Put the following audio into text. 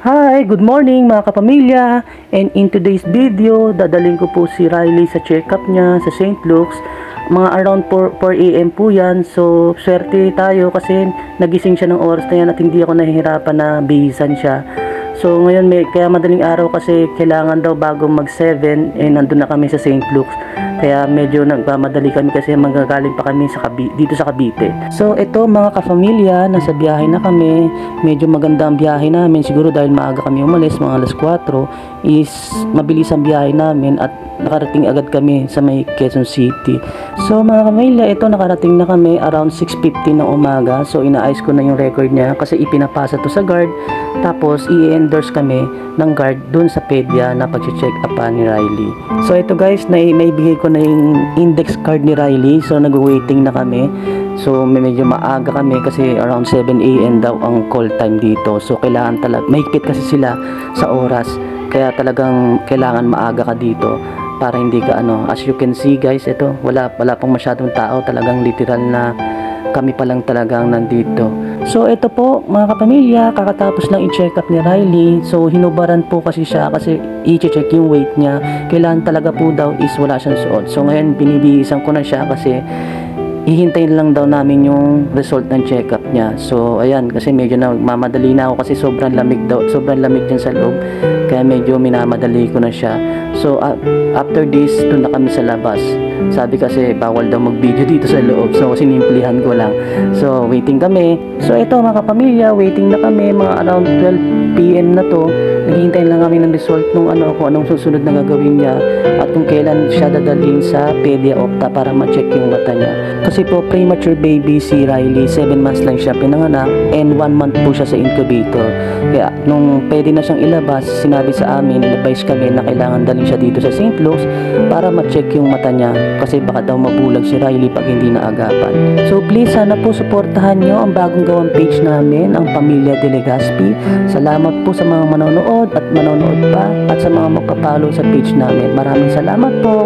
Hi, good morning mga kapamilya. And in today's video, dadaling ko po si Riley sa check-up niya sa St. Luke's. Mga around 4, 4 a.m. po yan. So, swerte tayo kasi nagising siya ng oras na yan at hindi ako nahihirapan na bihisan siya. So, ngayon may, kaya madaling araw kasi kailangan daw bago mag 7 eh nandun na kami sa St. Luke's. Kaya medyo nagmamadali kami kasi magagaling pa kami sa Cabi- dito sa Cavite. So ito mga kafamilya, nasa biyahe na kami. Medyo maganda ang biyahe namin. Siguro dahil maaga kami umalis, mga alas 4, is mabilis ang biyahe namin at nakarating agad kami sa may Quezon City. So mga kamilya, ito nakarating na kami around 6.50 ng umaga. So inaayos ko na yung record niya kasi ipinapasa to sa guard. Tapos i-endorse kami ng guard dun sa pedya na pag-check up ni Riley. So ito guys, na naibigay ko na yung index card ni Riley. So nag-waiting na kami. So may medyo maaga kami kasi around 7 a.m. daw ang call time dito. So kailangan talaga, mahigpit kasi sila sa oras. Kaya talagang kailangan maaga ka dito para hindi ka ano, as you can see guys, ito, wala, wala pang masyadong tao. Talagang literal na kami pa lang talagang nandito. So ito po mga kapamilya, kakatapos lang i-check up ni Riley. So hinubaran po kasi siya kasi i-check yung weight niya. Kailangan talaga po daw is wala siyang suot. So ngayon binibihisan ko na siya kasi hihintayin lang daw namin yung result ng check-up niya. So, ayan, kasi medyo na mamadali na ako kasi sobrang lamig daw, sobrang lamig dyan sa loob. Kaya medyo minamadali ko na siya. So, a- after this, doon na kami sa labas. Sabi kasi, bawal daw mag-video dito sa loob. So, sinimplihan ko lang. So, waiting kami. So, ito mga kapamilya, waiting na kami. Mga around 12 p.m. na to. Naghihintay lang kami ng result nung ano, kung anong susunod na gagawin niya at kung kailan siya dadalhin sa pedia opta para ma-check yung mata niya. Kasi po, premature baby si Riley, 7 months lang siya pinanganak and 1 month po siya sa incubator. Kaya nung pwede na siyang ilabas, sinabi sa amin, advice kami na kailangan dalhin siya dito sa St. Luke's para ma-check yung mata niya kasi baka daw mabulag si Riley pag hindi naagapan. So please, sana po suportahan nyo ang bagong gawang page namin, ang Pamilya de Legazpi. Salamat po sa mga manonood at manonood pa at sa mga magpapalo sa page namin. Maraming salamat po.